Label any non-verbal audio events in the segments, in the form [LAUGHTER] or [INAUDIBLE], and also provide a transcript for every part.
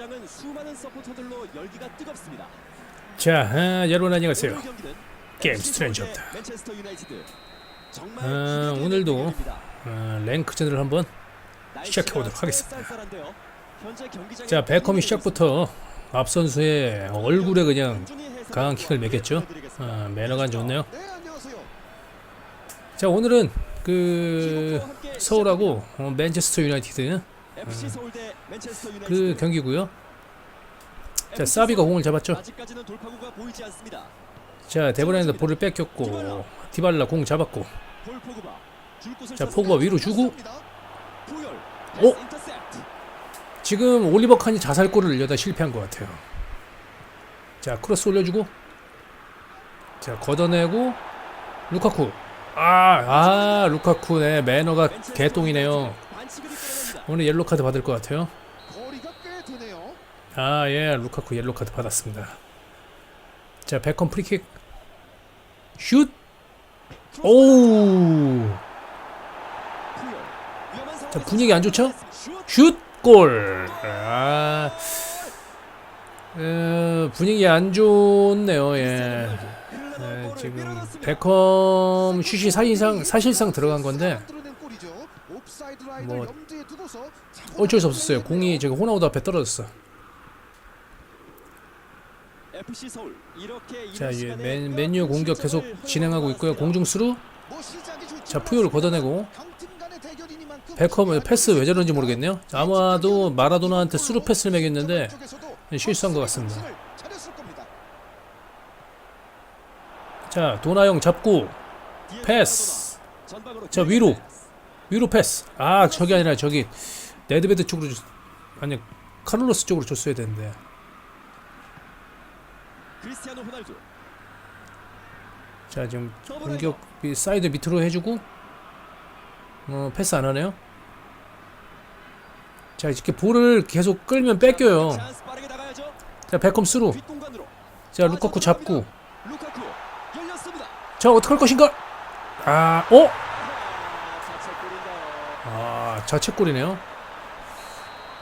경기장은 수많은 서포터들로 열기가 뜨겁습니다. 자, 아, 여러분 안녕하세요. 게임 스트레인저입니다. 아, 오늘도. 어, 랭크전을 한번 날씨가 시작해 보도록 하겠습니다. 자 베컴이 시작부터 앞 선수의 얼굴에 그냥 강한 킥을 매겼죠. 어, 매너가 좋네요. 네. 자 오늘은 그 서울하고 어, 맨체스터 유나이티드 맨체스터 그. 경기고요. 자 사비가 공을 잡았죠. 자 데브라인도 볼을 뺏겼고 디발라 공 잡았고 자. 포그바 위로 주고. 오! 인터셉트. 지금 올리버 칸이 자살골을 넣다 실패한 것 같아요. 자 크로스 올려주고 자 걷어내고 루카쿠 아, 아 루카쿠 네 매너가 개똥이네요. 오늘 옐로 카드 받을 것 같아요. 아, 예, 루카쿠 옐로 카드 받았습니다. 자, 베컴 프리킥. 슛! 위험한 자, 분위기 안 좋죠? 슛. 슛! 골! 아, 어, 분위기 안 좋네요, 예. 흘러나온 예, 지금. 베컴 슛이 사실상, 사실상 들어간 건데, 뭐, 어쩔 수 없었어요. 공이 지금 호나우드 앞에 떨어졌어. FC 서울 이렇게 자, 예, 시간에 맨, 맨유 공격 계속 진행하고 있고요. 공중수루. 뭐 자, 푸요를 걷어내고. 베컴 패스 왜 저런지 모르겠네요. 아마도 마라도나한테 수루 패스를 매겼는데 실수한 것 같습니다. 자 도나영 잡고 패스. 자, 위로. 위로 패스. 아 저기 아니라 저기 네드베드 쪽으로 줬, 아니 카를로스 쪽으로 줬어야 되는데. 자 지금 공격 이 사이드 밑으로 해주고 어 패스 안 하네요. 자 이렇게 볼을 계속 끌면 뺏겨요. 자 베컴 스루. 자 루카쿠 잡고. 자 어떻게 할 것인가? 아 어? 아, 자책골이네요.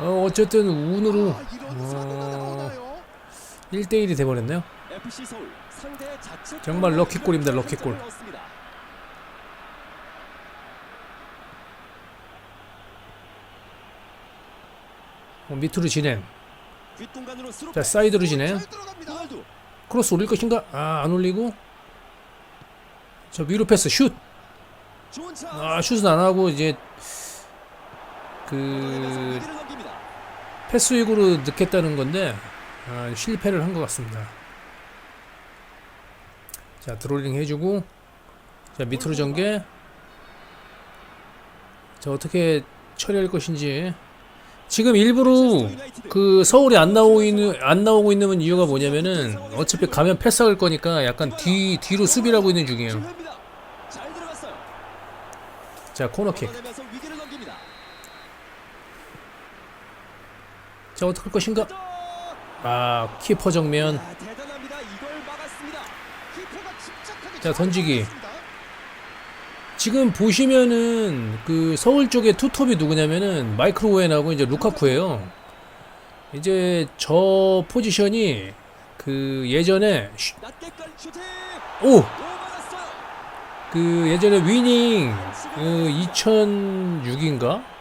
어 어쨌든 운으로 어, 나오나요? 1대1이 돼버렸네요. 정말 럭키골입니다, 럭키골. 어, 밑으로 진행. 자. 사이드로 진행. 크로스 올릴 것인가? 아 안 올리고. 저 위로 패스 슛. 아 슛은 안 하고 이제 그 위기를 넘깁니다. 패스 위구로 넣겠다는 건데 아, 실패를 한 것 같습니다. 자 드롤링 해주고 자 밑으로 전개. 자 어떻게 처리할 것인지 지금 일부러 그 서울이 안 나오고 있는 안 나오고 있는 이유가 뭐냐면은 어차피 가면 패스할 거니까 약간 뒤 뒤로 수비를 하고 있는 중이에요. 자 코너킥. 걷어내면서 위기를 넘깁니다. 자 어떻게 할 것인가? 또! 아 키퍼 정면. 아, 자, 잘 던지기. 지금 보시면은 그 서울 쪽에 투톱이 누구냐면은 마이클 오웬하고 이제 루카쿠예요. 이제 저 포지션이 그 예전에. 오! 그 예전에 위닝 그 2006인가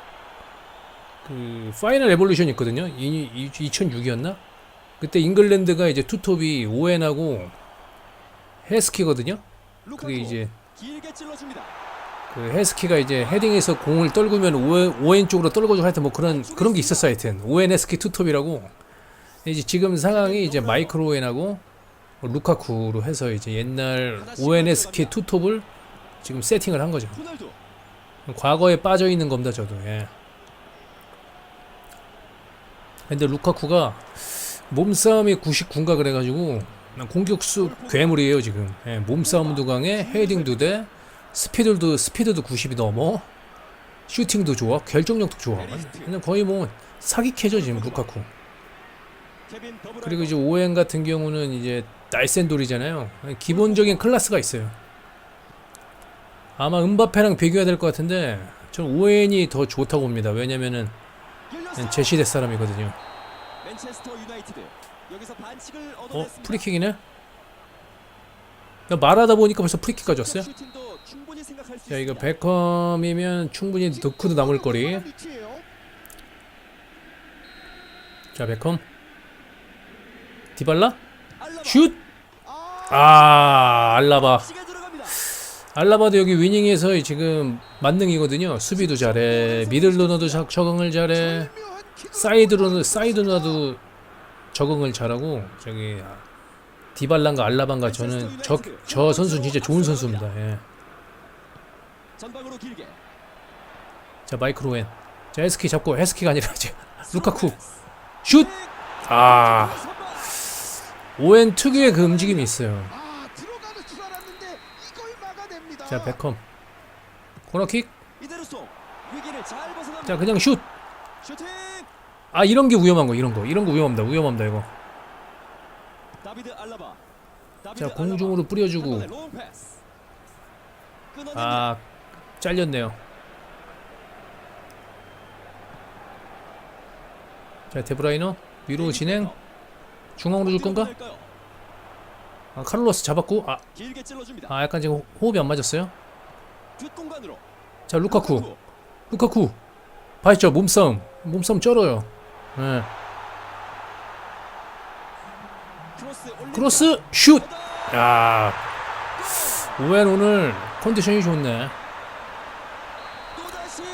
그 파이널 에볼루션 있거든요. 2006이었나? 그때 잉글랜드가 이제 투톱이 오웬하고 헤스키거든요. 그게 이제. 그 헤스키가 이제 헤딩에서 공을 떨구면 오웬, 오웬 쪽으로 떨궈주고 하여튼 뭐 그런 그런 게 있었어 하여튼 오웬 헤스키 투톱이라고 이제 지금 상황이 이제 마이클 오웬하고 루카쿠로 해서 이제 옛날 오웬 헤스키 투톱을 지금 세팅을 한 거죠. 과거에 빠져 있는 겁니다, 저도. 예. 근데 루카쿠가 몸싸움이 99인가 그래가지고 공격수 괴물이에요 지금. 예, 몸싸움도 강해, 헤딩도 돼, 스피드도 스피드도 90이 넘어, 슈팅도 좋아, 결정력도 좋아. 그냥 거의 뭐 사기캐죠 지금 루카쿠. 그리고 이제 오웬 같은 경우는 이제 날쌘돌이잖아요. 기본적인 클래스가 있어요. 아마 은바페랑 비교해야 될 것 같은데 전 오웬이 더 좋다고 봅니다. 왜냐면은. 제 시대 사람이거든요. 어. 프리킥이네. 나 말하다 보니까 벌써 프리킥 가져왔어요. 슈팅도 충분히 생각할 수자 이거. 베컴이면 충분히 덕후도 남을 거리. 자 베컴. 디발라. 슛. 아, 아 알라바. 알라바도 여기 위닝에서 지금 만능이거든요. 수비도 잘해, 미들로너도 적- 적응을 잘해, 사이드로는 사이드로나도 적응을 잘하고 저기 아, 디발란가 알라반가 저는 저, 저 선수 진짜 좋은 선수입니다. 예. 자 마이크로웬, 자 헤스키 잡고 헤스키가 아니라 이제 [LAUGHS] 루카쿠 슛. 아 오웬 특유의 그 움직임이 있어요. 아 들어가는 줄 알았는데 이걸 막아냅니다. 자 베컴 코너킥. 자 그냥 슛. 아 이런 게 위험한 거 이런 거 이런 거 위험합니다 위험합니다 이거. 자. 공중으로 한 뿌려주고. 아 잘렸네요. 자 데브라이너 위로 진행 중앙으로 줄 건가? 아, 카를로스 잡았고 아. 아 약간 지금 호흡이 안 맞았어요. 자 루카쿠 루카쿠 봐있죠 몸싸움 몸싸움 쩔어요. 예. 크로스 슛. 야 오웬 오늘 컨디션이 좋네.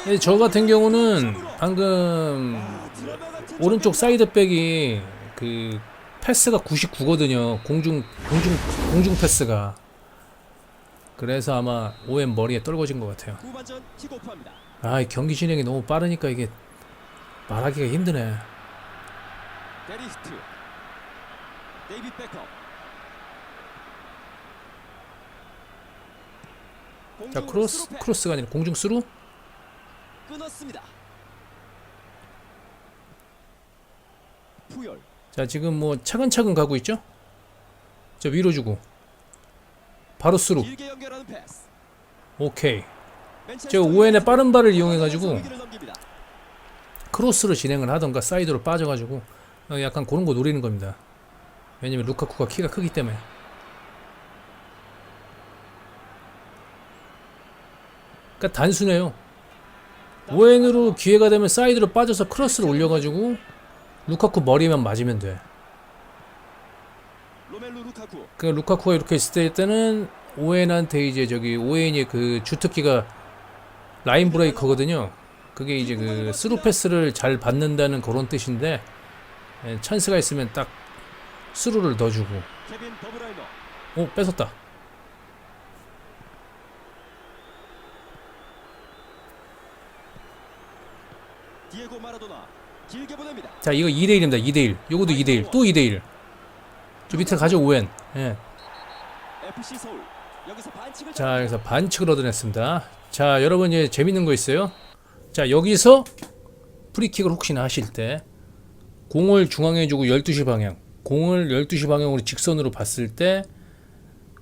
근데 저 같은 경우는. 방금 아, 오른쪽. 사이드백이 그 패스가 99거든요. 공중 공중 공중 패스가. 그래서 아마 오웬 머리에 떨궈진 것 같아요. 아, 이 경기 진행이 너무 빠르니까 이게 말하기가 힘드네. 자, 크로스. 크로스가 아니라 공중 스루. 끊었습니다. 푸열. 자, 지금 뭐 차근차근 가고 있죠? 자, 위로 주고. 바로 스루. 오케이. 저 오웬의 빠른 발을 이용해 유나이티드 가지고 위기를 넘깁니다. 크로스로 진행을 하던가 사이드로 빠져가지고 어, 약간 그런 거 노리는 겁니다. 왜냐면 루카쿠가 키가 크기 때문에. 그러니까 단순해요. 오웬으로 기회가 되면 사이드로 빠져서 크로스를 올려가지고 루카쿠 머리만 맞으면 돼. 그 루카쿠가 이렇게 있을 때는 오웬한테 이제 저기 오웬이 그 주특기가 라인 브레이커거든요. 그게 이제 그 스루 패스를 잘 받는다는 그런 뜻인데 예, 찬스가 있으면 딱 스루를 넣어주고. 오 뺏었다. 디에고 마라도나. 자 이거 2대1입니다. 2대1. 요것도 2대1. 또 2대1. 저 밑에 가져 오웬. 예. 자 여기서 반칙을 얻어냈습니다. 자 여러분 이제 재밌는 거 있어요. 자 여기서 프리킥을 혹시나 하실 때 공을 중앙에 주고 12시 방향 공을 12시 방향으로 직선으로 봤을 때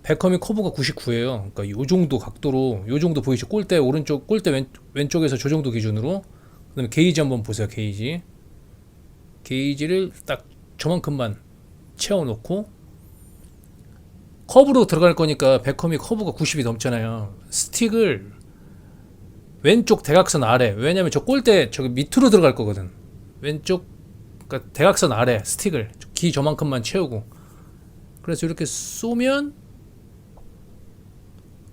베컴이 커브가 99예요. 그러니까 요 정도 각도로 요 정도 보이죠? 골대 오른쪽 골대 왼, 왼쪽에서 저 정도 기준으로 그다음에 게이지 한번 보세요. 게이지 게이지를 딱 저만큼만 채워 놓고 커브로 들어갈 거니까 베컴이 커브가 90이 넘잖아요. 스틱을 왼쪽 대각선 아래. 왜냐면 저 골대 저기 밑으로 들어갈 거거든. 왼쪽 그러니까 대각선 아래 스틱을 기 저만큼만 채우고. 그래서 이렇게 쏘면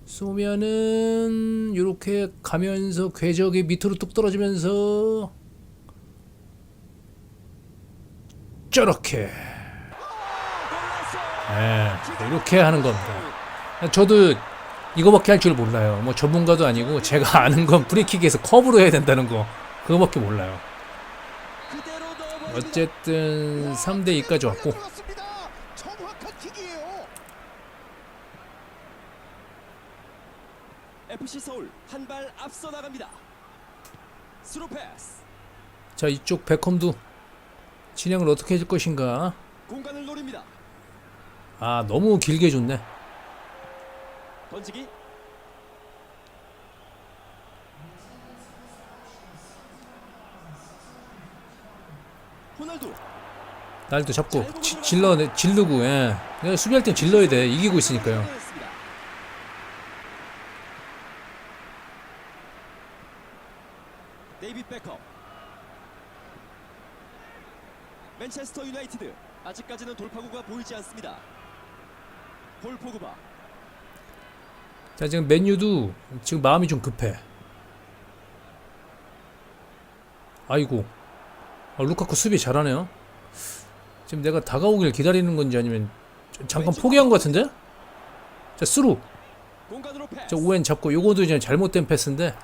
쏘면은 이렇게 가면서 궤적이 밑으로 뚝 떨어지면서 저렇게 예, 이렇게 하는 겁니다. 저도 이거밖에 할 줄 몰라요. 뭐 전문가도 아니고 제가 [LAUGHS] 아는 건 프리킥에서 커브로 해야 된다는 거 그거밖에 몰라요. 어쨌든 3대 2까지 왔고. FC 서울 한 발 앞서 나갑니다. 스루 패스. 자 이쪽 베컴도 진행을 어떻게 해줄 것인가? 공간을 노립니다. 아 너무 길게 줬네. 던지기. 호날두. 날도 잡고 지, 질러 질르고 예. 내가 수비할 땐 질러야 돼. 이기고 있으니까요. 끊어냈습니다. 데이빗 베커 맨체스터 유나이티드 아직까지는 돌파구가 보이지 않습니다. 볼 포그바 자 지금 맨유도 지금 마음이 좀 급해. 아이고 아, 루카쿠 수비 잘하네요. 지금 내가 다가오길 기다리는 건지 아니면 좀 잠깐 포기한 것 같은데? 자 스루. 저 오엔 잡고 요거도 이제 잘못된 패스인데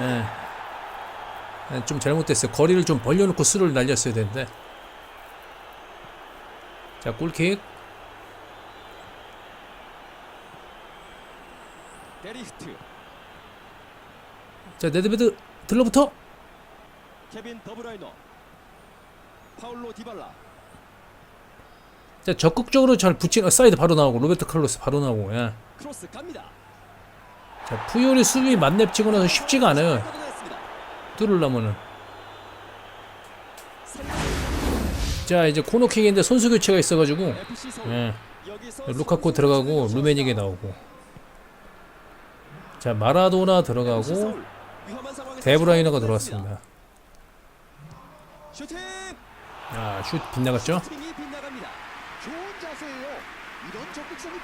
예. 예, 좀 잘못됐어요. 거리를 좀 벌려놓고 스루를 날렸어야 되는데. 자 골킥 데리히트 자 네드베드 들러붙어 케빈 더브라이너 파울로 디발라 자 적극적으로 잘 붙이는 어, 사이드 바로 나오고 로베르토 칼로스 바로 나오고 예. 크로스 갑니다. 자 푸요리 수비 만렙 치고 나서 쉽지가 않아요. 뚫으려면은 자 이제 코너킥인데 선수 교체가 있어가지고 예. 루카코 들어가고 루메니게 나오고 자 마라도나 들어가고 데브라이너가. 들어왔습니다 아슛 빗나갔죠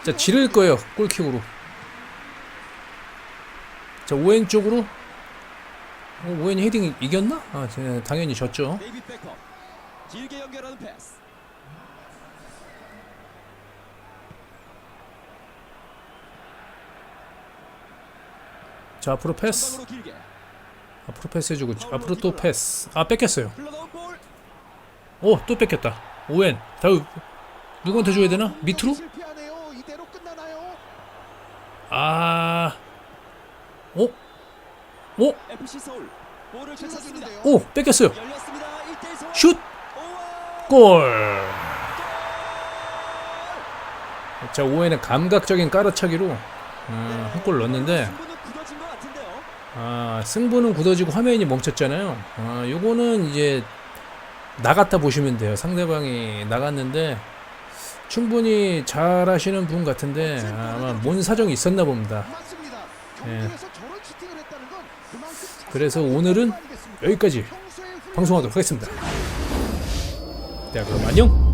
자 지를 거예요 골킥으로 자 오엔 쪽으로 어, 오엔이 헤딩 이겼나? 아 제- 당연히 졌죠 길게 연결하는 패스. 자 앞으로 패스 앞으로 패스 해주고 앞으로 또 패스 아 뺏겼어요 오 또 뺏겼다 오엔 다음 누구한테 줘야 되나? 밑으로? 이대로 끝나나요? 아 오? 오? 볼을 되찾습니다. 찔러주는데요. 오 뺏겼어요 열렸습니다. 1대1 서울. 슛! 골! 자 오엔의 감각적인 깔아차기로 어, 한골 넣었는데. 아, 승부는 굳어지고 화면이 멈췄잖아요. 아, 요거는 이제 나갔다 보시면 돼요. 상대방이 나갔는데 충분히 잘하시는 분 같은데 아마 뭔 사정이 있었나 봅니다. 예. 그래서 오늘은? 여기까지 방송하도록 하겠습니다. 자, 그럼 안녕.